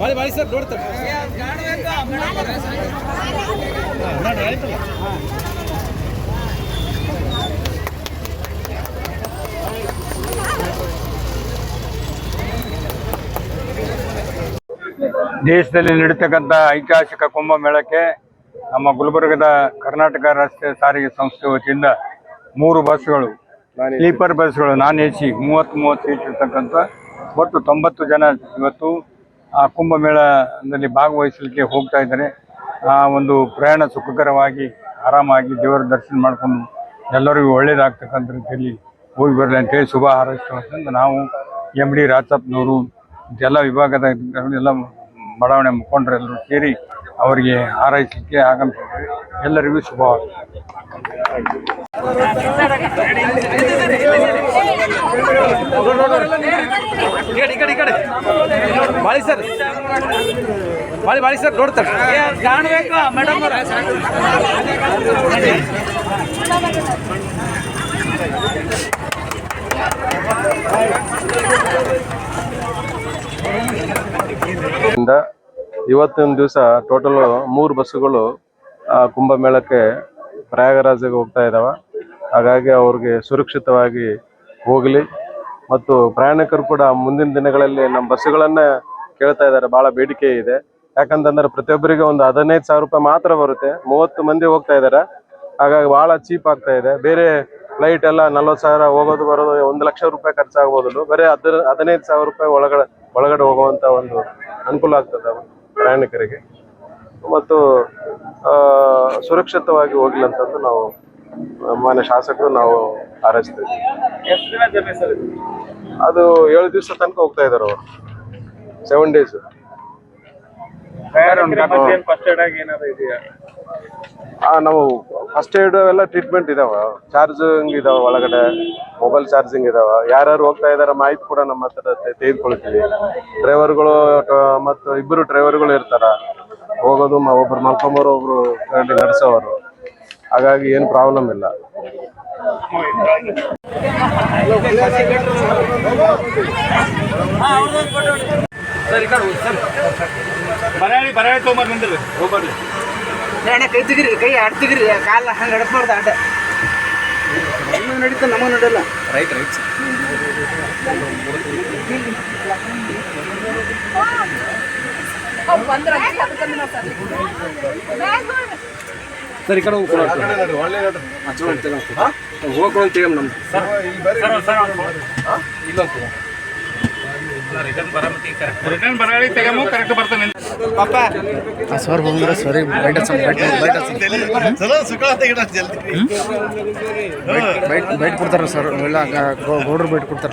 ಬಾಳಿ ಬಾಳಿ ಸರ್ ನೋಡ್ತಾರೆ ದೇಶದಲ್ಲಿ ನಡೀತಕ್ಕಂಥ ಐತಿಹಾಸಿಕ ಕುಂಭಮೇಳಕ್ಕೆ ನಮ್ಮ ಗುಲ್ಬರ್ಗದ ಕರ್ನಾಟಕ ರಸ್ತೆ ಸಾರಿಗೆ ಸಂಸ್ಥೆ ವತಿಯಿಂದ ಮೂರು ಬಸ್ಗಳು, ಸ್ಲೀಪರ್ ಬಸ್ಗಳು, ನಾನ್ ಎ ಸಿ ಮೂವತ್ತು ಮೂವತ್ತು ಸೀಟ್ ಇರ್ತಕ್ಕಂಥ, ಒಟ್ಟು ತೊಂಬತ್ತು ಜನ ಇವತ್ತು ಆ ಕುಂಭಮೇಳದಲ್ಲಿ ಭಾಗವಹಿಸಲಿಕ್ಕೆ ಹೋಗ್ತಾ ಇದ್ದಾರೆ. ಆ ಒಂದು ಪ್ರಯಾಣ ಸುಖಕರವಾಗಿ, ಆರಾಮಾಗಿ ದೇವರ ದರ್ಶನ ಮಾಡಿಕೊಂಡು ಎಲ್ಲರಿಗೂ ಒಳ್ಳೇದಾಗ್ತಕ್ಕಂಥ ರೀತಿಯಲ್ಲಿ ಹೋಗಿ ಬರಲಿ ಅಂತೇಳಿ ಶುಭ ಹಾರೈಸ್ತಕ್ಕಂಥ ನಾವು ಎಂ ಡಿ ರಾಜಪ್ಪನವರು, ಎಲ್ಲ ವಿಭಾಗದ ಎಲ್ಲ ಬಡಾವಣೆ ಮುಖಂಡರೆಲ್ಲರೂ ಸೇರಿ ಅವರಿಗೆ ಹಾರೈಸಲಿಕ್ಕೆ ಆಗಂತ ಎಲ್ಲರಿಗೂ ಶುಭವಾಗಲಿ ಈ ಕಡೆ ಈ ಕಡೆ. ಬಾಳಿ ಸರ್. ಬಾಳಿ ಬಾಳಿ ಸರ್ ನೋಡ್ತಾರೆ. ಕಾಣಬೇಕು ಮೇಡಮ್ ಇಂದ ಇವತ್ತಿನ ದಿವಸ ಟೋಟಲ್ ಮೂರು ಬಸ್ಸುಗಳು ಆ, ಕುಂಭಮೇಳಕ್ಕೆ ಪ್ರಯಾಗರಾಜ್ಗೆ ಹೋಗ್ತಾ ಇದ್ದಾವೆ ಹಾಗಾಗಿ ಅವ್ರಿಗೆ ಸುರಕ್ಷಿತವಾಗಿ ಹೋಗಲಿ. ಮತ್ತು ಪ್ರಯಾಣಿಕರು ಕೂಡ ಮುಂದಿನ ದಿನಗಳಲ್ಲಿ ನಮ್ಮ ಬಸ್ಸುಗಳನ್ನ ಕೇಳ್ತಾ ಇದ್ದಾರೆ ಬಹಳ ಬೇಡಿಕೆ ಇದೆ. ಯಾಕಂತಂದ್ರೆ ಪ್ರತಿಯೊಬ್ಬರಿಗೆ ಒಂದು ಹದಿನೈದು ಸಾವಿರ ರೂಪಾಯಿ ಮಾತ್ರ ಬರುತ್ತೆ. ಮೂವತ್ತು ಮಂದಿ ಹೋಗ್ತಾ ಇದ್ದಾರೆ ಹಾಗಾಗಿ ಬಹಳ ಚೀಪ್ ಆಗ್ತಾ ಇದೆ. ಬೇರೆ ಫ್ಲೈಟ್ ಎಲ್ಲ ನಲ್ವತ್ತು ಸಾವಿರ ಹೋಗೋದು ಬರೋದು ಒಂದು ಲಕ್ಷ ರೂಪಾಯಿ ಖರ್ಚಾಗಬಹುದು ಬರೀ ಹದ್ ಹದಿನೈದು ಸಾವಿರ ರೂಪಾಯಿ ಒಳಗಡೆ ಒಳಗಡೆ ಹೋಗುವಂತ ಒಂದು ಅನುಕೂಲ ಆಗ್ತದೆ ಪ್ರಯಾಣಿಕರಿಗೆ. ಮತ್ತು ಸುರಕ್ಷಿತವಾಗಿ ಹೋಗ್ಲಿ ಅಂತಂದು ನಾವು ಮಾನ್ಯ ಶಾಸಕರು ನಾವು ಹಾರೈಸ್ತೇವೆ ಅದು ಏಳು ದಿವಸ ತನಕ ಹೋಗ್ತಾ ಇದ್ದಾರೆ ಅವರು. ಸೆವೆನ್ ಡೇಸ್ ನಾವು ಫಸ್ಟ್ ಏಡ್ ಎಲ್ಲ ಟ್ರೀಟ್ಮೆಂಟ್ ಇದಾವ. ಚಾರ್ಜಿಂಗ್ ಇದಾವ ಒಳಗಡೆ ಮೊಬೈಲ್ ಚಾರ್ಜಿಂಗ್ ಇದಾವ. ಯಾರ್ಯಾರು ಹೋಗ್ತಾ ಇದಾರೆ ಮಾಹಿತಿ ಕೂಡ ನಮ್ಮ ಹತ್ರ ತೆಗೆದುಕೊಳ್ತೀವಿ. ಡ್ರೈವರ್ಗಳು ಮತ್ತು ಇಬ್ಬರು ಡ್ರೈವರ್ಗಳು ಇರ್ತಾರ. ಹೋಗೋದು ಒಬ್ರು ಮಲ್ಕೊಂಬರು, ಒಬ್ರು ಗಾಡಿ ನಡೆಸೋರು. ಹಾಗಾಗಿ ಏನು ಪ್ರಾಬ್ಲಮ್ ಇಲ್ಲ. ಕೈ ತೆಗಿರಿ ಕೈ ಅಡ್ ತೆಗಿರಿ ನಡೀತ ನಮ್ಮ ನಡಲ್ಲ ರೈಟ್ ರೈಟ್ ಸರ್ ಈ ಕಡೆ ಹೋಗ್ಕೊಂಡು ನಮ್ದು ಬರ್ತಾನೆ ಸರ್ ಹೋಗಿದ್ರೆ ಸರಿ ಬೈಟ್ ಬೈಟ್ ಬೈಟ್ ಕೊಡ್ತಾರ ಸರ್ ಎಲ್ಲ ಗೌಡ್ರು ಬೈಟ್ ಕೊಡ್ತಾರ.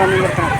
también lo están.